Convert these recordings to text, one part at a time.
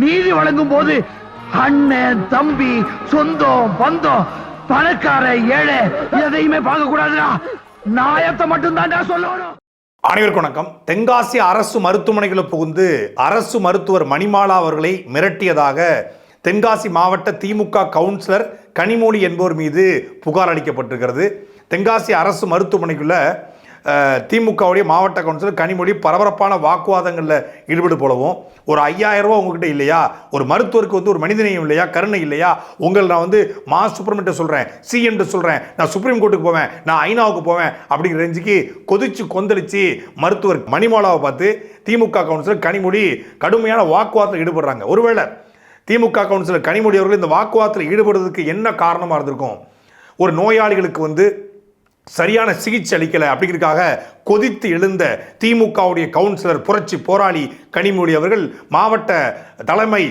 நீதி வழங்கும் போது அண்ணன் தம்பி சொந்தம் பந்தம் பணக்கார ஏழை எதையுமே பார்க்க கூடாதுடா நாயத்தை மட்டும்தான் சொல்லணும். அனைவருக்கும் வணக்கம். தென்காசி அரசு மருத்துவமனைகளை புகுந்து அரசு மருத்துவர் மணிமாலா அவர்களை மிரட்டியதாக தென்காசி மாவட்ட திமுக கவுன்சிலர் கனிமொழி என்பவர் மீது புகார் அளிக்கப்பட்டிருக்கிறது. தென்காசி அரசு மருத்துவமனைக்குள்ள திமுகவுடைய மாவட்ட கவுன்சிலர் கனிமொழி பரபரப்பான வாக்குவாதங்களில் ஈடுபடு போலவும் ஒரு ஐயாயிரம் ரூபா உங்ககிட்ட இல்லையா? ஒரு மருத்துவருக்கு வந்து ஒரு மனிதநேயம் இல்லையா? கருணை இல்லையா? உங்களை நான் வந்து மா சுப்ரமணிட்ட சொல்கிறேன் சிஎன்ட்டு சொல்கிறேன் நான் சுப்ரீம் கோர்ட்டுக்கு போவேன் நான் ஐநாவுக்கு போவேன் அப்படிங்கிற ரேஞ்சுக்கு கொதிச்சு கொந்தளிச்சு மருத்துவர் மணிமாலாவை பார்த்து திமுக கவுன்சிலர் கனிமொழி கடுமையான வாக்குவாதத்தில் ஈடுபடுறாங்க. ஒருவேளை திமுக கவுன்சிலர் கனிமொழி அவர்கள் இந்த வாக்குவாதத்தில் ஈடுபடுறதுக்கு என்ன காரணமாக இருந்திருக்கும்? ஒரு நோயாளிகளுக்கு வந்து சரியான சிகிச்சை அளிக்கலை அப்படிங்கிறதுக்காக கொதித்து எழுந்த திமுகவுடைய கவுன்சிலர் புரட்சி போராளி கனிமொழி அவர்கள் மாவட்ட தலைமை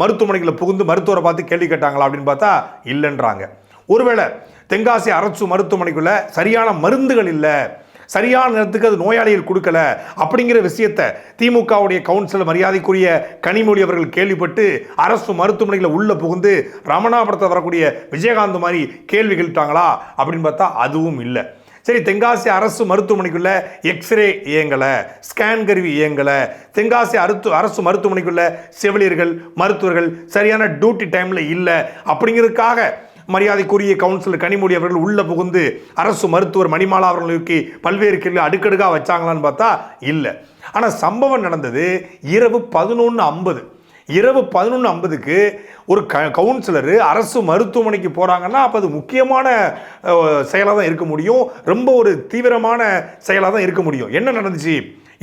மருத்துவமனைகளில் புகுந்து மருத்துவரை பார்த்து கேள்வி கேட்டாங்களா அப்படின்னு பார்த்தா இல்லைன்றாங்க. ஒருவேளை தென்காசி அரசு மருத்துவமனைக்குள்ள சரியான மருந்துகள் இல்லை சரியான நேரத்துக்கு அது நோயாளிகள் கொடுக்கல அப்படிங்கிற விஷயத்தை திமுகவுடைய கவுன்சிலர் மரியாதைக்குரிய கனிமொழி அவர்கள் கேள்விப்பட்டு அரசு மருத்துவமனையில் உள்ளே புகுந்து ரமணாபுரத்தை வரக்கூடிய விஜயகாந்த் மாதிரி கேள்வி கேட்டாங்களா அப்படின்னு பார்த்தா அதுவும் இல்லை. சரி தென்காசி அரசு மருத்துவமனைக்குள்ளே எக்ஸ்ரே இயங்கலை ஸ்கேன் கருவி இயங்கலை தென்காசி அருத்து அரசு மருத்துவமனைக்குள்ளே செவிலியர்கள் மருத்துவர்கள் சரியான டியூட்டி டைமில் இல்லை அப்படிங்கிறதுக்காக மரியாதைக்குரிய கவுன்சிலர் கனிமொழி அவர்கள் உள்ளே புகுந்து அரசு மருத்துவர் மணிமாலா அவர்களுக்கு பல்வேறு கேள்வி அடுக்கடுக்காக வச்சாங்களான்னு பார்த்தா இல்லை. ஆனால் சம்பவம் நடந்தது இரவு பதினொன்று ஐம்பது. இரவு பதினொன்று ஐம்பதுக்கு ஒரு க கவுன்சிலரு அரசு மருத்துவமனைக்கு போகிறாங்கன்னா அப்போ அது முக்கியமான செயலாக தான் இருக்க முடியும். ரொம்ப ஒரு தீவிரமான செயலாக தான் இருக்க முடியும். என்ன நடந்துச்சு?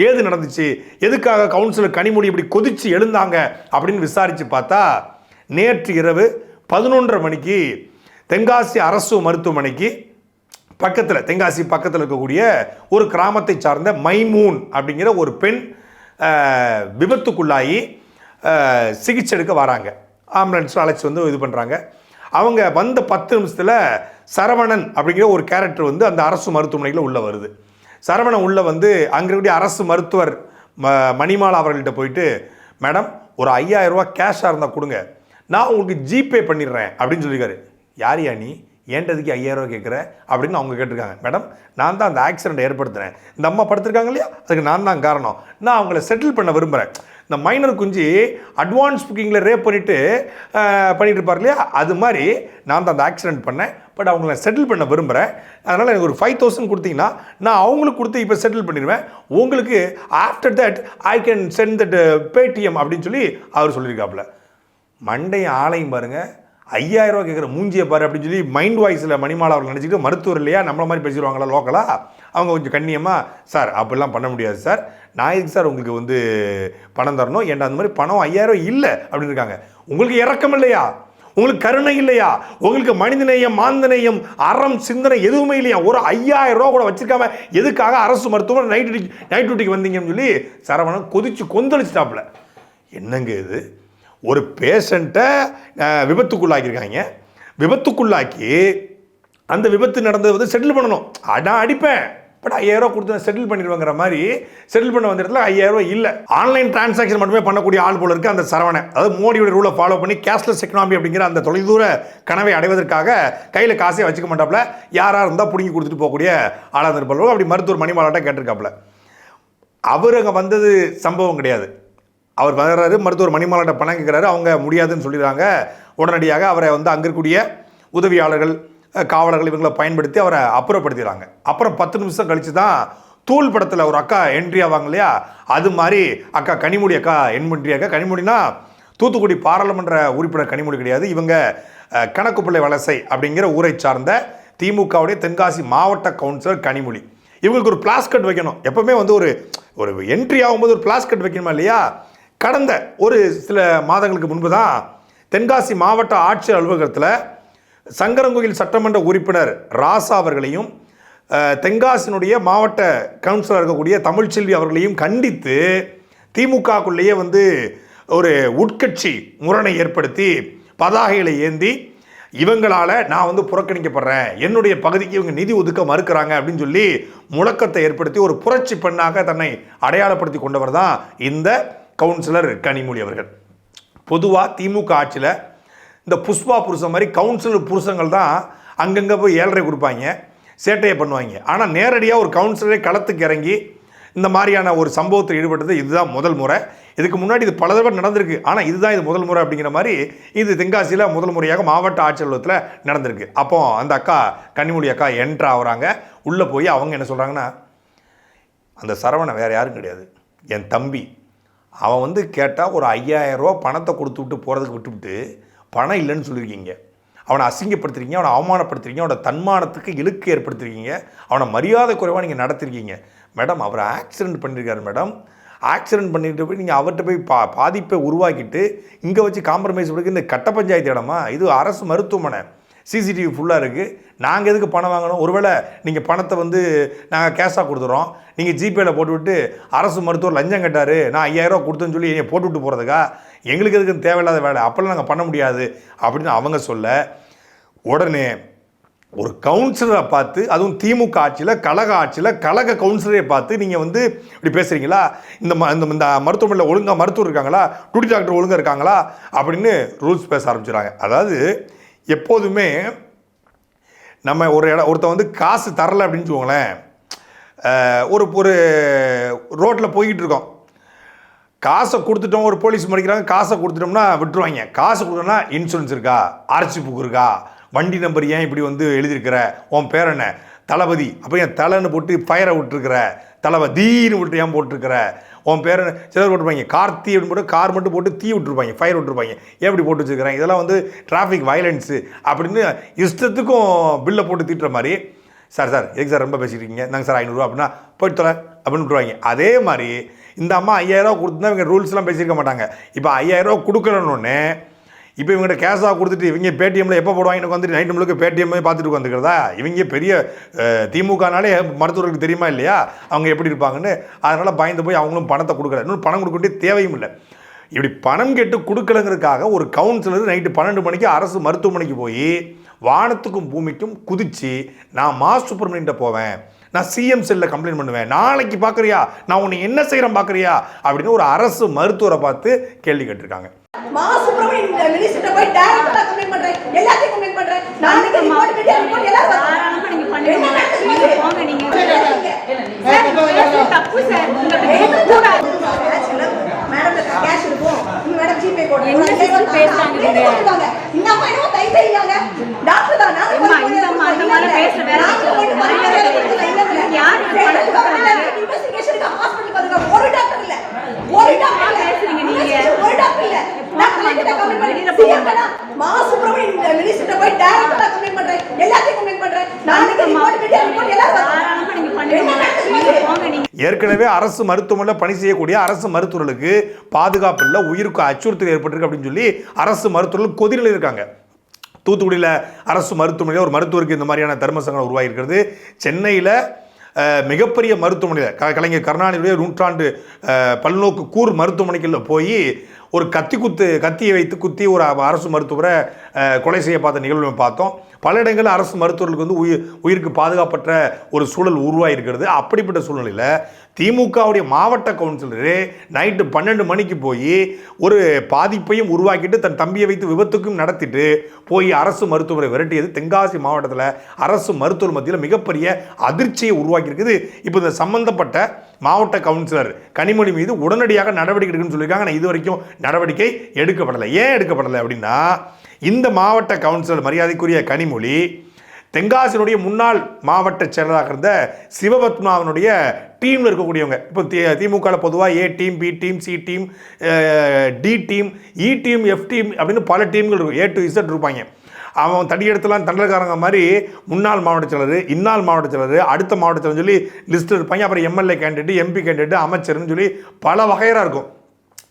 ஏது நடந்துச்சு? எதுக்காக கவுன்சிலர் கனிமொழி இப்படி கொதிச்சு எழுந்தாங்க? அப்படின்னு விசாரித்து பார்த்தா நேற்று இரவு பதினொன்றரை மணிக்கு தென்காசி அரசு மருத்துவமனைக்கு பக்கத்தில் தென்காசி பக்கத்தில் இருக்கக்கூடிய ஒரு கிராமத்தை சார்ந்த மைமூன் அப்படிங்கிற ஒரு பெண் விபத்துக்குள்ளாகி சிகிச்சை எடுக்க வராங்க. ஆம்புலன்ஸ் அழைச்சி வந்து இது பண்ணுறாங்க அவங்க வந்த பத்து நிமிஷத்தில் சரவணன் அப்படிங்கிற ஒரு கேரக்டர் வந்து அந்த அரசு மருத்துவமனையில் உள்ளே வருது. சரவணன் உள்ளே வந்து அங்கே இருக்கக்கூடிய அரசு மருத்துவர் ம மணிமாலா அவர்கள்ட்ட போயிட்டு மேடம் ஒரு ஐயாயிரம் கேஷாக இருந்தால் கொடுங்க. நான் உங்களுக்கு ஜிபே பண்ணிடுறேன். அப்படின்னு சொல்லியிருக்காரு. யார் யா நீ? ஏன்றதுக்கு ஐயாயிரம் கேட்குற? அப்படின்னு அவங்க கேட்டிருக்காங்க. மேடம் நான் தான் அந்த ஆக்சிடென்ட் ஏற்படுத்துகிறேன் இந்த அம்மா படுத்திருக்காங்க இல்லையா? அதுக்கு நான் தான் காரணம். நான் அவங்கள செட்டில் பண்ண விரும்புகிறேன் இந்த மைனர் குஞ்சு அட்வான்ஸ் புக்கிங்கில் ரேப் பண்ணிவிட்டு பண்ணிகிட்டு இருப்பார் இல்லையா? அது மாதிரி நான் தான் அந்த ஆக்சிடென்ட் பண்ணேன். பட் அவங்கள செட்டில் பண்ண விரும்புகிறேன் அதனால் எனக்கு ஒரு ஃபைவ் தௌசண்ட் கொடுத்தீங்கன்னா நான் அவங்களுக்கு கொடுத்து இப்போ செட்டில் பண்ணிடுவேன். உங்களுக்கு after that I can send that Paytm அப்படின்னு சொல்லி அவர் சொல்லியிருக்காப்புல. மண்டையும் ஆலையும் பாருங்கள் ஐயாயிரம் ரூபா கேட்குற மூஞ்சியை பாரு அப்படின்னு சொல்லி மைண்ட் வாய்ஸில் மணிமாலா அவர்கள் நினச்சிக்கிட்டு மருத்துவர் இல்லையா? நம்மள மாதிரி பேசிடுவாங்களா லோக்கலாக அவங்க கொஞ்சம் கண்ணியமாக சார் அப்படிலாம் பண்ண முடியாது சார். நான் எதுக்கு சார் உங்களுக்கு வந்து பணம் தரணும்? ஏன்டா அந்த மாதிரி பணம் ஐயாயிரம் இல்லை. அப்படின்னு இருக்காங்க. உங்களுக்கு இறக்கம் இல்லையா? உங்களுக்கு கருணை இல்லையா? உங்களுக்கு மனிதநேயம் மாந்தநேயம் அறம் சிந்தனை எதுவுமே இல்லையா? ஒரு ஐயாயிரம் ரூபா கூட வச்சிருக்காம எதுக்காக அரசு மருத்துவமனை நைட் நைட் டியூட்டிக்கு வந்தீங்கன்னு சொல்லி சரவணன் கொதிச்சு கொந்தளிச்சிட்டாப்புல. என்னங்க இது? ஒரு பேஷண்ட்டை விபத்துக்குள்ளாக்கியிருக்காங்க. விபத்துக்குள்ளாக்கி அந்த விபத்து நடந்தது வந்து செட்டில் பண்ணணும். அதான் அடிப்பேன். பட் ஐயாயிரம் கொடுத்து செட்டில் பண்ணிடுவேங்கிற மாதிரி செட்டில் பண்ண வந்த இடத்துல ஐயாயிரம் இல்லை. ஆன்லைன் டிரான்சாக்ஷன் மட்டுமே பண்ணக்கூடிய ஆள் போல இருக்கு அந்த சரவணன். அதாவது மோடியோட ரூலை ஃபாலோ பண்ணி கேஷ்லெஸ் எக்கனாமி அப்படிங்கிற அந்த தொலைதூர கனவை அடைவதற்காக கையில் காசே வச்சுக்க மாட்டாப்புல யாராக இருந்தால் பிடுங்கி கொடுத்துட்டு போகக்கூடிய ஆளாக இருப்பாங்க அப்படி மருத்துவர் மணிமாலாட்டம் கேட்டிருக்காப்புல அவர் அங்கே வந்தது சம்பவம் கிடையாது. அவர் வர்றாரு மருத்துவர் மணிமாலாட்ட பணம் கேட்குறாரு அவங்க முடியாதுன்னு சொல்லிடுறாங்க. உடனடியாக அவரை வந்து அங்கே இருக்கக்கூடிய உதவியாளர்கள் காவலர்கள் இவங்களை பயன்படுத்தி அவரை அப்புறப்படுத்திடுறாங்க. அப்புறம் பத்து நிமிஷம் கழித்து தான் தூள் படத்தில் ஒரு அக்கா என்ட்ரி ஆவாங்க இல்லையா? அது மாதிரி அக்கா கனிமொழி அக்கா என்ட்ரி அக்கா கனிமொழினா தூத்துக்குடி பாராளுமன்ற உறுப்பினர் கனிமொழி கிடையாது. இவங்க கணக்குப்பிள்ளை வலசை அப்படிங்கிற ஊரை சார்ந்த திமுகவுடைய தென்காசி மாவட்ட கவுன்சிலர் கனிமொழி. இவங்களுக்கு ஒரு பிளாஸ்கட் வைக்கணும். எப்பவுமே வந்து ஒரு ஒரு என்ட்ரி ஆகும்போது ஒரு பிளாஸ்கட் வைக்கணுமா இல்லையா? கடந்த ஒரு சில மாதங்களுக்கு முன்பு தான் தென்காசி மாவட்ட ஆட்சியர் அலுவலகத்தில் சங்கரங்கோயில் சட்டமன்ற உறுப்பினர் ராசா அவர்களையும் தென்காசியினுடைய மாவட்ட கவுன்சிலர் இருக்கக்கூடிய தமிழ்ச்செல்வி அவர்களையும் கண்டித்து திமுகக்குள்ளேயே வந்து ஒரு உட்கட்சி முரணை ஏற்படுத்தி பதாகைகளை ஏந்தி இவங்களால நான் வந்து புறக்கணிக்கப்படுறேன். என்னுடைய பகுதிக்கு இவங்க நிதி ஒதுக்க மறுக்கிறாங்க அப்படின்னு சொல்லி முழக்கத்தை ஏற்படுத்தி ஒரு புரட்சி பெண்ணாக தன்னை அடையாளப்படுத்தி கொண்டவர் தான் இந்த கவுன்சிலர் கனிமொழி அவர்கள். பொதுவாக திமுக ஆட்சியில் இந்த புஷ்பா புருஷன் மாதிரி கவுன்சிலர் புருஷங்கள் தான் அங்கங்கே போய் ஏழரை கொடுப்பாங்க சேட்டையை பண்ணுவாங்க. ஆனால் நேரடியாக ஒரு கவுன்சிலரே களத்துக்கு இறங்கி இந்த மாதிரியான ஒரு சம்பவத்தில் ஈடுபட்டது இதுதான் முதல் முறை. இதுக்கு முன்னாடி இது பல தடவை நடந்திருக்கு. ஆனால் இதுதான் இது முதல் முறை அப்படிங்கிற மாதிரி இது தென்காசியில் முதல் முறையாக மாவட்ட ஆட்சியர் நடந்திருக்கு. அப்போ அந்த அக்கா கனிமொழி அக்கா என்ட்ரு ஆகுறாங்க. உள்ளே போய் அவங்க என்ன சொல்கிறாங்கன்னா அந்த சரவணன் வேறு யாரும் கிடையாது. என் தம்பி அவன் வந்து கேட்டால் ஒரு 5000 ரூபா பணத்தை கொடுத்து விட்டு போகிறதுக்கு விட்டுவிட்டு பணம் இல்லைன்னு சொல்லியிருக்கீங்க. அவனை அசிங்கப்படுத்துறீங்க அவனை அவமானப்படுத்துறீங்க அவனோட தன்மானத்துக்கு இழுக்கு ஏற்படுத்திருக்கீங்க அவனை மரியாதை குறைவாக நீங்கள் நடத்திருக்கீங்க. மேடம் அவர் ஆக்சிடென்ட் பண்ணியிருக்காரு மேடம். ஆக்சிடென்ட் பண்ணிட்டு போய் நீங்கள் அவர்கிட்ட போய் பா பாதிப்பை உருவாக்கிட்டு இங்கே வச்சு காம்ப்ரமைஸ் பண்ணி இந்த கட்ட பஞ்சாயத்து இடமா? இது அரசு மருத்துவமனை. சிசிடிவி ஃபுல்லாக இருக்குது நாங்கள் எதுக்கு பணம் வாங்கணும்? ஒருவேளை நீங்கள் பணத்தை வந்து நாங்கள் கேஷாக கொடுத்துறோம். நீங்கள் ஜிபேயில் போட்டுவிட்டு அரசு மருத்துவர் லஞ்சம் கட்டார். நான் ஐயாயிரம் கொடுத்தேன்னு சொல்லி என்னை போட்டுவிட்டு போகிறதுக்கா எங்களுக்கு எதுக்கு தேவையில்லாத வேலை? அப்போல்லாம் நாங்கள் பண்ண முடியாது அப்படின்னு அவங்க சொல்ல உடனே ஒரு கவுன்சிலரை பார்த்து அதுவும் திமுக ஆட்சியில் கழக ஆட்சியில் கழக கவுன்சிலரை பார்த்து நீங்கள் வந்து இப்படி பேசுகிறீங்களா இந்த ம இந்த இந்த மருத்துவமனையில் ஒழுங்காக மருத்துவர் இருக்காங்களா? டூட்டி டாக்டர் ஒழுங்காக இருக்காங்களா? அப்படின்னு ரூல்ஸ் பேச ஆரம்பிச்சிடுறாங்க. அதாவது எப்போதுமே நம்ம ஒரு இடம் ஒருத்தன் வந்து காசு தரலை அப்படின்னு வச்சுக்கோங்களேன் ஒரு ஒரு ரோட்டில் போய்கிட்டு இருக்கோம். காசை கொடுத்துட்டோம் ஒரு போலீஸ் மடிக்கிறாங்க காசை கொடுத்துட்டோம்னா விட்டுருவாங்க. காசு கொடுத்தோம்னா இன்சூரன்ஸ் இருக்கா? ஆர்சி புக் இருக்கா? வண்டி நம்பர் ஏன் இப்படி வந்து எழுதியிருக்கிற? உன் பேர் என்ன? தளபதி அப்போ என் தலைன்னு போட்டு ஃபயரை விட்டுருக்குற? தளபதின்னு விட்டு ஏன் போட்டிருக்கிற? உன் பேர் சிலர் போட்டிருப்பாங்க. தீ அப்படின்னு போட்டு கார் மட்டும் போட்டு தீ விட்டுருப்பாங்க ஃபயர் விட்டுருப்பாங்க. ஏன் இப்படி போட்டு வச்சுருக்கிறேன் இதெல்லாம் வந்து டிராஃபிக் வயலன்ஸு அப்படின்னு இஷ்டத்துக்கும் பில்லை போட்டு தீட்டுற மாதிரி. சார் சார் எதுக்கு சார் ரொம்ப பேசிட்டு இருக்கீங்க? நாங்கள் சார் ஐநூறுரூவா அப்படின்னா போயிட்டு தொலை அப்படின்னு விட்டுருவாங்க. அதே மாதிரி இந்த அம்மா ஐயாயிரரூவா கொடுத்துருந்தா இவங்க ரூல்ஸ்லாம் பேசியிருக்க மாட்டாங்க. இப்போ ஐயாயிரரூவா கொடுக்கணுன்னொன்னே இப்போ இவங்ககிட்ட கேஷாக கொடுத்துட்டு இவங்க பேடிஎம்மில் எப்போ போடுவாங்க எனக்கு வந்துட்டு நைட்டு முழுக்க பேடிஎம் பார்த்துட்டு உட்காந்துக்கிறதா இவங்க பெரிய திமுகனாலே மருத்துவர்களுக்கு தெரியுமா இல்லையா? அவங்க எப்படி இருப்பாங்கன்னு. அதனால் பயந்து போய் அவங்களும் பணத்தை கொடுக்கல. இன்னும் பணம் கொடுக்க வேண்டிய தேவையும் இல்லை. இப்படி பணம் கேட்டு கொடுக்கலங்கிறதுக்காக ஒரு கவுன்சிலர் நைட்டு பன்னெண்டு மணிக்கு அரசு மருத்துவமனைக்கு போய் வானத்துக்கும் பூமிக்கும் குதித்து நான் மா சுப்பிரமணியன்ட்ட போவேன். நான் சிஎம் செல்ல கம்ப்ளைண்ட் பண்ணுவேன் நாளைக்கு பார்க்குறியா நான் உன்னை என்ன செய்கிறேன் பார்க்குறியா அப்படின்னு ஒரு அரசு மருத்துவரை பார்த்து கேள்வி கேட்டிருக்காங்க சுப்பிரமணியன் மினிஸ்டர் போய் டைரக்டா கம்ப்ளைண்ட் பண்றேன் எல்லாத்தையும் கம்ப்ளைண்ட் பண்றேன் நாளைக்கு ரிப்போர்ட் மீடியா ரிப்போர்ட் எல்லாரும் தாராளமா நீங்க பண்ணுங்க. என்ன நடக்குது? நீங்க போங்க, நீங்க. சார், இது பேசுறது தப்பு சார். உங்களுக்கு கூடாது. மேடம் கேஷ் இருக்கும் இந்த மேடம் ஜிபே கோட் என்ன sister பேசுறாங்க நீங்க? இந்த அம்மா என்னமோ தைரியங்க டாக்டர் தான் நான் அம்மா, இந்த அம்மா அந்த மாதிரி பேசுற வேலை யாரு பணம் கொடுக்கறாங்க? இன்வெஸ்டிகேஷனுக்கு ஹாஸ்பிடல் பாருங்க ஒரு டாக்டர் இல்ல ஒரு டாக்டர் இல்ல பேசுறீங்க நீங்க? ஒரு டாக்டர் இல்ல டாக்டர் கிட்ட கம்ப்ளைண்ட் பண்ணி வெளியில சிஎம் போங்க. மா சுப்பிரமணியன் மினிஸ்டர் போய் டைரக்டா கம்ப்ளைண்ட் பண்றேன் எல்லாத்தையும் கம்ப்ளைண்ட் பண்றேன் நாளைக்கு ரிப்போர்ட் மீடியா ரிப்போர்ட் எல்லாரும் தாராளமா நீங்க பண்ணுங்க. என்ன நடக்குது? நீங்க போங்க, நீங்க. ஏற்கனவே அரசு மருத்துவமனையில் பணி செய்யக்கூடிய அரசு மருத்துவர்களுக்கு பாதுகாப்பு இல்லை உயிருக்கு அச்சுறுத்தல் ஏற்பட்டிருக்கு அப்படின்னு சொல்லி அரசு மருத்துவர்கள் கொதிரில் இருக்காங்க. தூத்துக்குடியில் அரசு மருத்துவமனையில் ஒரு மருத்துவருக்கு இந்த மாதிரியான தர்ம சங்கடம் உருவாகியிருக்கிறது. சென்னையில் மிகப்பெரிய மருத்துவமனையில் க கலைஞர் கருணாநிதியுடைய நூற்றாண்டு பல்நோக்கு கூர் மருத்துவமனைகளில் போய் ஒரு கத்தி குத்து கத்தியை வைத்து குத்தி ஒரு அரசு மருத்துவரை கொலை செய்ய பார்த்த நிகழ்வு பார்த்தோம். பல இடங்களில் அரசு மருத்துவர்களுக்கு வந்து உயிர் உயிருக்கு பாதுகாப்பற்ற ஒரு சூழல் உருவாகிருக்கிறது அப்படிப்பட்ட சூழ்நிலையில் திமுகவுடைய மாவட்ட கவுன்சிலரு நைட்டு பன்னெண்டு மணிக்கு போய் ஒரு பாதிப்பையும் உருவாக்கிட்டு தன் தம்பியை வைத்து விபத்துக்கும் நடத்திட்டு போய் அரசு மருத்துவரை விரட்டியது தென்காசி மாவட்டத்தில் அரசு மருத்துவர் மத்தியில் மிகப்பெரிய அதிர்ச்சியை உருவாக்கியிருக்குது. இப்போ இந்த சம்பந்தப்பட்ட மாவட்ட கவுன்சிலர் கனிமொழி மீது உடனடியாக நடவடிக்கை எடுக்கணும்னு சொல்லியிருக்காங்க. ஆனால் இது வரைக்கும் நடவடிக்கை எடுக்கப்படலை. ஏன் எடுக்கப்படலை அப்படின்னா இந்த மாவட்ட கவுன்சிலர் மரியாதைக்குரிய கனிமொழி தென்காசியினுடைய முன்னாள் மாவட்ட செயலராக இருந்த சிவபத்மாவனுடைய டீமில் இருக்கக்கூடியவங்க. இப்போ தி திமுகவில் பொதுவாக A team B team C team D team E team F team அப்படின்னு பல டீம்கள் இருக்கும். ஏ டு இசட் இருப்பாங்க. அவன் தடி எடுத்துலாம் தண்டல்காரங்க மாதிரி முன்னாள் மாவட்ட செயலர் இன்னால் மாவட்ட செயலர் அடுத்த மாவட்ட செயலர் சொல்லி லிஸ்ட் இருப்பாங்க. அப்புறம் எம்எல்ஏ கேண்டிடேட் எம்பி கேண்டிடேட் அமைச்சர்னு சொல்லி பல வகையராக இருக்கும்.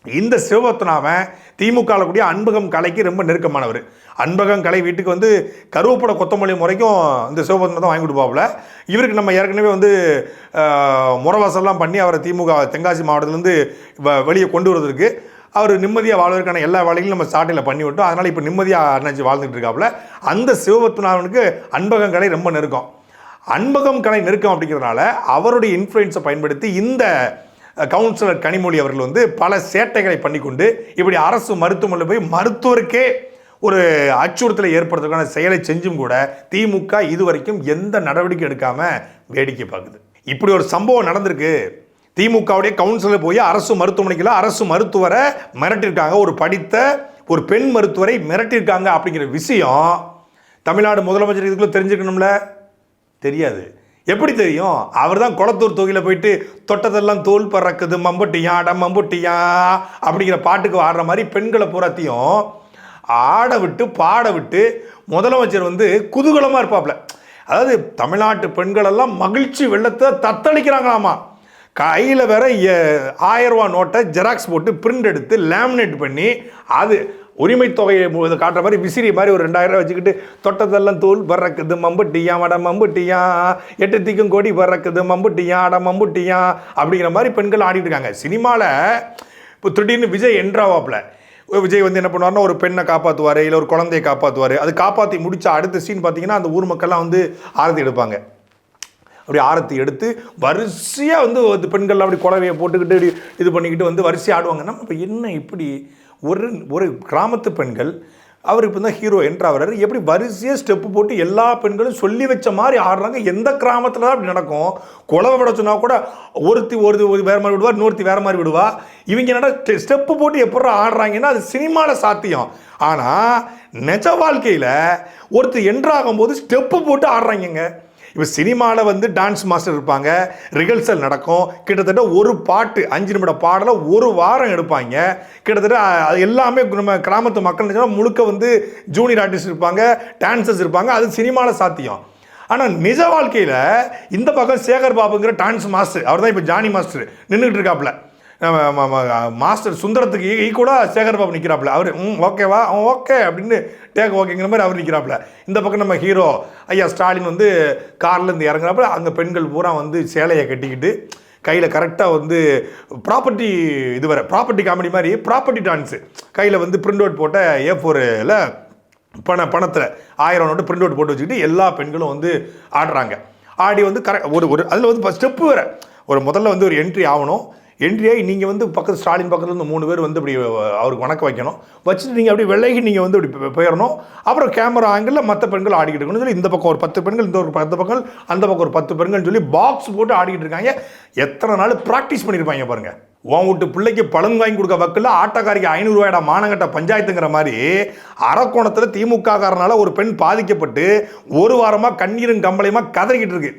இந்த சிவபத்மநாபன் திமுகவில் கூடிய அன்பகம் கலைக்கு ரொம்ப நெருக்கமானவர். அன்பகம் கலை வீட்டுக்கு வந்து கருவேப்பட கொத்தமல்லி முறைக்கும் இந்த தான் வாங்கி கொடுப்பாப்புல. இவருக்கு நம்ம ஏற்கனவே வந்து முறவாசல்லாம் பண்ணி அவரை திமுக தென்காசி மாவட்டத்திலேருந்து வெளியே கொண்டு வருவதற்கு அவர் நிம்மதியாக வாழ்வதற்கான எல்லா வேலைகளும் நம்ம சாட்டையில் பண்ணி விட்டோம். அதனால் இப்போ நிம்மதியாக அண்ணாச்சி வாழ்ந்துட்டு இருக்காப்புல. அந்த சிவபத்மநாபனுக்கு அன்பகம் கலை ரொம்ப நெருக்கம். அன்பகம் கலை நெருக்கம் அப்படிங்கிறதுனால அவருடைய இன்ஃப்ளூயன்ஸை பயன்படுத்தி இந்த கவுன்சிலர் கனிமொழி அவர்கள் வந்து பல சேட்டைகளை பண்ணிக்கொண்டு இப்படி அரசு மருத்துவமனையில் போய் மருத்துவருக்கே ஒரு அச்சுறுத்தலை ஏற்படுத்துறதுக்கான செயலை செஞ்சும் கூட திமுக இதுவரைக்கும் எந்த நடவடிக்கை எடுக்காமல் வேடிக்கை பார்க்குது. இப்படி ஒரு சம்பவம் நடந்திருக்கு. திமுகவுடைய கவுன்சிலர் போய் அரசு மருத்துவமனைக்குள்ள அரசு மருத்துவரை மிரட்டியிருக்காங்க. ஒரு படித்த ஒரு பெண் மருத்துவரை மிரட்டியிருக்காங்க அப்படிங்கிற விஷயம் தமிழ்நாடு முதலமைச்சர் இதுக்குள்ளே தெரிஞ்சுக்கணும்ல? தெரியாது. எப்படி தெரியும்? அவர் தான் குளத்தூர் தொகையில் போயிட்டு தொட்டதெல்லாம் தோல் பறக்குது மம்பட்டியா அட மம்பட்டியா அப்படிங்கிற பாட்டுக்கு ஆடுற மாதிரி பெண்களை பூராத்தையும் ஆட விட்டு பாட விட்டு முதலமைச்சர் வந்து குதூகலமாக இருப்பாப்ல. அதாவது தமிழ்நாட்டு பெண்களெல்லாம் மகிழ்ச்சி வெள்ளத்தை தத்தளிக்கிறாங்களாமா. கையில் வேற ஆயிரம் ரூபா நோட்டை ஜெராக்ஸ் போட்டு பிரிண்ட் எடுத்து லேமினேட் பண்ணி அது உரிமை தொகையை காட்டுற மாதிரி விசிறி மாதிரி ஒரு ரெண்டாயிரம் ரூபாய் வச்சுக்கிட்டு தொட்டதெல்லாம் தூள் பறக்குது மம்புட்டியா வட மம்புட்டியா. எட்டு திக்கும் கொடி பறக்குது மம்புட்டியா அட மம்புட்டியா அப்படிங்கிற மாதிரி பெண்கள் ஆடிட்டு இருக்காங்க. சினிமாவில் இப்போ திடீர்னு விஜய் என்றாவாப்ல விஜய் வந்து என்ன பண்ணுவார்னா ஒரு பெண்ணை காப்பாற்றுவார் இல்லை ஒரு குழந்தையை காப்பாற்றுவார் அது காப்பாற்றி முடிச்ச அடுத்த சீன் பார்த்தீங்கன்னா அந்த ஊர் மக்கள்லாம் வந்து ஆரத்தி எடுப்பாங்க. அப்படி ஆரத்தி எடுத்து வரிசையாக வந்து வந்து பெண்கள் அப்படி குழவையை போட்டுக்கிட்டு இது பண்ணிக்கிட்டு வந்து வரிசையாக ஆடுவாங்க. நம்ம இப்போ என்ன இப்படி ஒரு ஒரு கிராமத்து பெண்கள் அவர் இப்போ தான் ஹீரோ என்றாவர் எப்படி வரிசையாக ஸ்டெப்பு போட்டு எல்லா பெண்களும் சொல்லி வச்ச மாதிரி ஆடுறாங்க? எந்த கிராமத்தில் தான் அப்படி நடக்கும்? குழவை விட சொன்னால் கூட ஒருத்தி ஒரு வேறு மாதிரி விடுவா இன்னொருத்தி வேறு மாதிரி விடுவா. இவங்க என்னடா ஸ்டெப்பு போட்டு எப்படி ஆடுறாங்கன்னா அது சினிமாவில் சாத்தியம். ஆனால் நிஜ வாழ்க்கையில் ஒருத்தர் என்ட்ராகும் போது ஸ்டெப்பு போட்டு ஆடுறாங்கங்க. இப்போ சினிமாவில் வந்து டான்ஸ் மாஸ்டர் இருப்பாங்க. ரிஹர்சல் நடக்கும். கிட்டத்தட்ட ஒரு பாட்டு அஞ்சு நிமிட பாடலை ஒரு வாரம் எடுப்பாங்க. கிட்டத்தட்ட அது எல்லாமே நம்ம கிராமத்து மக்கள் நினைச்சா முழுக்க வந்து ஜூனியர் ஆர்டிஸ்ட் இருப்பாங்க டான்சர்ஸ் இருப்பாங்க. அது சினிமாவில் சாத்தியம். ஆனால் நிஜ வாழ்க்கையில் இந்த பக்கம் சேகர் பாபுங்கிற டான்ஸ் மாஸ்டர் அவர் தான் இப்போ ஜானி மாஸ்டர் நின்றுட்டு இருக்காப்புல. மாஸ்டர் சுந்தரத்துக்கு ஈக்குவலாக சேகர் பாபு நிற்கிறாப்புல அவர் ம் ஓகேவா ஓகே அப்படின்னு டேக் ஓகேங்கிற மாதிரி அவர் நிற்கிறாப்புல இந்த பக்கம் நம்ம ஹீரோ ஐயா ஸ்டாலின் வந்து கார்லேருந்து இறங்குறாப்புல அங்கே பெண்கள் பூரா வந்து சேலையை கட்டிக்கிட்டு கையில் கரெக்டாக வந்து ப்ராப்பர்ட்டி இது வர ப்ராப்பர்ட்டி காமெடி மாதிரி ப்ராப்பர்ட்டி டான்ஸு கையில் வந்து பிரிண்ட் அவுட் போட்ட ஏ ஃபோரில் பண பணத்தில் ஆயிரம் நோட்டு பிரிண்ட் அவுட் போட்டு வச்சுக்கிட்டு எல்லா பெண்களும் வந்து ஆடுறாங்க. ஆடி வந்து கரெக்ட் ஒரு ஒரு அதில் வந்து ஸ்டெப்பு வேறு. ஒரு முதல்ல வந்து ஒரு என்ட்ரி ஆகணும். என்ட்ரியாகி நீங்கள் வந்து பக்கத்து ஸ்டாலின் பக்கத்தில் இருந்து மூணு பேர் வந்து இப்படி அவருக்கு வணக்கம் வைக்கணும். வச்சுட்டு நீங்கள் அப்படி வெள்ளைக்கு நீங்கள் வந்து இப்படி போயிடணும். அப்புறம் கேமரா ஆங்கிளில் மற்ற பெண்கள் ஆடிக்கிட்டு இருக்கணும் சொல்லி இந்த பக்கம் ஒரு பத்து பெண்கள் இந்த ஒரு பத்து பெண்கள் அந்த பக்கம் ஒரு பத்து பெண்கள் சொல்லி பாக்ஸ் போட்டு ஆடிக்கிட்டு இருக்காங்க. எத்தனை நாள் ப்ராக்டிஸ் பண்ணியிருப்பாங்க பாருங்கள் உன் வீட்டு பிள்ளைக்கு பழம் வாங்கி கொடுக்க வக்கில் ஆட்டக்காரிக்கு ஐநூறுரூவாயிடா மானங்கட்ட பஞ்சாயத்துங்கிற மாதிரி அரக்கோணத்தில் திமுக காரனால ஒரு பெண் பாதிக்கப்பட்டு ஒரு வாரமாக கண்ணீரும் கம்பளையுமா கதறிக்கிட்டு இருக்கு.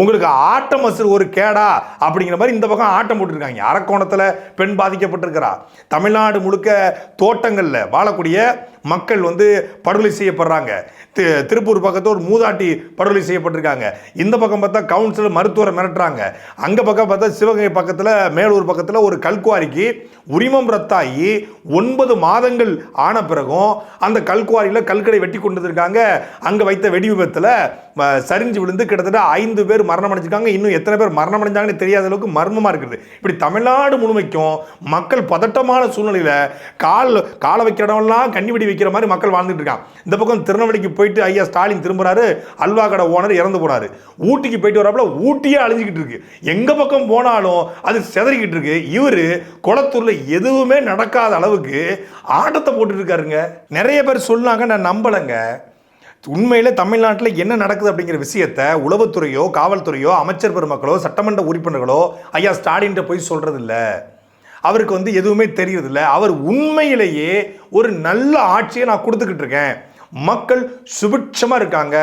உங்களுக்கு ஆட்ட மசில் ஒரு கேடா அப்படிங்கிற மாதிரி இந்த பக்கம் ஆட்டம் போட்டுருக்காங்க. அரக்கோணத்தில் பெண் பாதிக்கப்பட்டிருக்கிறா. தமிழ்நாடு முழுக்க தோட்டங்களில் வாழக்கூடிய மக்கள் வந்து படுகொலை செய்யப்படுறாங்க. தி- திருப்பூர் பக்கத்தில் ஒரு மூதாட்டி படுகொலை செய்யப்பட்டிருக்காங்க. இந்த பக்கம் பார்த்தா கவுன்சிலர் மருத்துவரை மிரட்டுறாங்க. அங்கே பக்கம் பார்த்தா சிவகங்கை பக்கத்தில் மேலூர் பக்கத்தில் ஒரு கல்குவாரிக்கு உரிமம் ரத்தாகி ஒன்பது மாதங்கள் ஆன பிறகும் அந்த கல்குவாரியில் கல்கடை வெட்டி கொண்டு வந்திருக்காங்க. அங்கே வைத்த வெடி விபத்தில் சரிஞ்சு விழுந்து கிட்டத்தட்ட ஐந்து பேர் மரணம் அடைஞ்சிருக்காங்க இன்னும் எத்தனை பேர் மரணம் அடைஞ்சாங்கன்னு தெரியாத அளவுக்கு மர்மமாக இருக்குது. இப்படி தமிழ்நாடு முழுமைக்கும் மக்கள் பதட்டமான சூழ்நிலையில் கால் காலை வைக்கிற இடமெல்லாம் கண்ணி வைக்க வைக்கிற மாதிரி மக்கள் வாழ்ந்துட்டு இருக்காங்க. இந்த பக்கம் திருநெல்வேலிக்கு போயிட்டு ஐயா ஸ்டாலின் திரும்புறாரு அல்வா கடை ஓனர் இறந்து போறாரு. ஊட்டிக்கு போயிட்டு வராப்புல ஊட்டியே அழிஞ்சிக்கிட்டு இருக்கு. எங்க பக்கம் போனாலும் அது செதறிக்கிட்டு இருக்கு. இவரு குளத்தூர்ல எதுவுமே நடக்காத அளவுக்கு ஆட்டத்தை போட்டுட்டு இருக்காருங்க. நிறைய பேர் சொன்னாங்க நான் நம்பலைங்க. உண்மையில் தமிழ்நாட்டில் என்ன நடக்குது அப்படிங்கிற விஷயத்த உளவுத்துறையோ காவல்துறையோ அமைச்சர் பெருமக்களோ சட்டமன்ற உறுப்பினர்களோ ஐயா ஸ்டாலின்ட்ட போய் சொல்கிறது இல்லை அவருக்கு வந்து எதுவுமே தெரியறதில்ல. அவர் உண்மையிலேயே ஒரு நல்ல ஆட்சியை நான் கொடுத்துக்கிட்டு இருக்கேன். மக்கள் சுபிட்சமாக இருக்காங்க.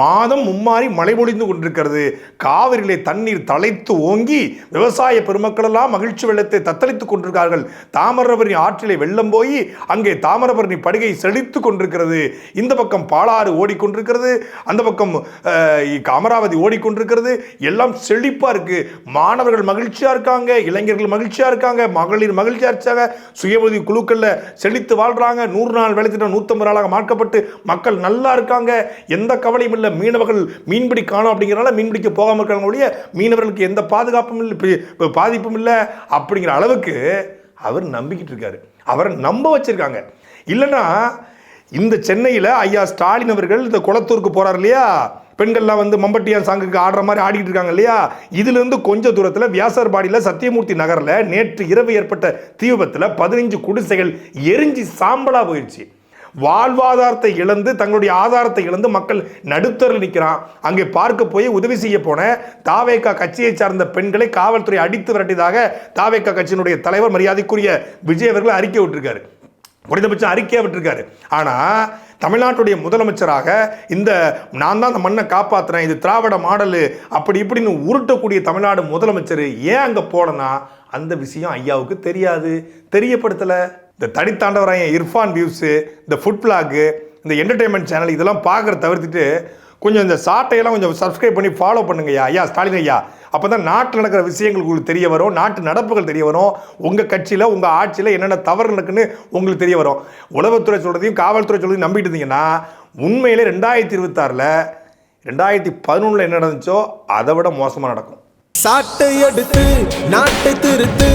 மாதம் மும்மாறி மழை பொழிந்து கொண்டிருக்கிறது. காவிரியிலே தண்ணீர் தலைத்து ஓங்கி விவசாய பெருமக்களெல்லாம் மகிழ்ச்சி வெள்ளத்தை தத்தளித்துக் கொண்டிருக்கார்கள். தாமிரபரணி ஆற்றிலே வெள்ளம் போய் அங்கே தாமிரபரணி படுகை செழித்து கொண்டிருக்கிறது. இந்த பக்கம் பாலாறு ஓடிக்கொண்டிருக்கிறது. அந்த பக்கம் அமராவதி ஓடிக்கொண்டிருக்கிறது. எல்லாம் செழிப்பாக இருக்குது மாணவர்கள் மகிழ்ச்சியாக இருக்காங்க. இளைஞர்கள் மகிழ்ச்சியாக இருக்காங்க. மகளிர் மகிழ்ச்சியாக இருக்காங்க. சுய உதவி குழுக்களில் செழித்து வாழ்கிறாங்க நூறு நாள் வேலை திட்டம் நூற்றம்பது நாளாக மாற்றப்பட்டு மக்கள் நல்லா இருக்காங்க. எந்த கவலையும் இல்லை. மீனவர்கள் மீன்பிடி காணும் அப்படிங்கிறனால மீன்பிடிக்க போகாமல் இருக்காங்க ஒழிய மீனவர்களுக்கு எந்த பாதுகாப்பும் இல்லை பாதிப்பும் இல்லை அப்படிங்கிற அளவுக்கு அவர் நம்பிக்கிட்டு இருக்காரு. அவரை நம்ப வச்சிருக்காங்க. இல்லைன்னா இந்த சென்னையில் ஐயா ஸ்டாலின் அவர்கள் இந்த குளத்தூருக்கு போறார் இல்லையா? பெண்கள்லாம் வந்து மம்பட்டியான் சாங்குக்கு ஆடுற மாதிரி ஆடிட்டு இருக்காங்க இல்லையா? இதுல இருந்து கொஞ்ச தூரத்தில் வியாசர்பாடியில் சத்தியமூர்த்தி நகரில் நேற்று இரவு ஏற்பட்ட தீ விபத்தில் பதினைஞ்சு குடிசைகள் எரிஞ்சு சாம்பலா போயிடுச்சு வாழ்வாதாரத்தை இழந்து தங்களுடைய ஆதாரத்தை இழந்து மக்கள் நடுத்தரில் நிற்கிறான். அங்கே பார்க்க போய் உதவி செய்ய போன தாவேக்கா கட்சியை சார்ந்த பெண்களை காவல்துறை அடித்து விரட்டியதாக தாவேக்கா கட்சியினுடைய தலைவர் மரியாதைக்குரிய விஜய் அவர்கள் அறிக்கை விட்டிருக்காரு. குறைந்தபட்சம் அறிக்கையை விட்டுருக்காரு. ஆனால் தமிழ்நாட்டுடைய முதலமைச்சராக இந்த நான் தான் அந்த மண்ணை காப்பாற்றுறேன் இது திராவிட மாடலு அப்படி இப்படின்னு உருட்டக்கூடிய தமிழ்நாடு முதலமைச்சர் ஏன் அங்கே போனேன்னா அந்த விஷயம் ஐயாவுக்கு தெரியாது. தெரியப்படுத்தலை. இந்த தனித்தாண்டவராயன் இர்ஃபான் வியூஸு இந்த ஃபுட் பிளாகு இந்த என்டர்டைன்மெண்ட் சேனல் இதெல்லாம் பார்க்குற தவிர்த்துட்டு கொஞ்சம் இந்த சாட்டையெல்லாம் கொஞ்சம் சப்ஸ்கிரைப் பண்ணி ஃபாலோ பண்ணுங்கய்யா. ஐயா ஸ்டாலின் ஐயா. அப்போ தான் நாட்டில் நடக்கிற விஷயங்கள் உங்களுக்கு தெரிய வரும் நாட்டு நடப்புகள் தெரிய வரும் உங்கள் கட்சியில் உங்கள் ஆட்சியில் என்னென்ன தவறு நடக்குன்னு உங்களுக்கு தெரிய வரும். உளவுத்துறை சொல்கிறதையும் காவல்துறை சொல்கிறதையும் நம்பிட்டு இருந்தீங்கன்னா உண்மையிலே ரெண்டாயிரத்தி இருபத்தாறில் ரெண்டாயிரத்தி பதினொன்றில் என்ன நடந்துச்சோ அதை விட மோசமாக நடக்கும். சாட்டை எடுத்து நாட்டை திருத்து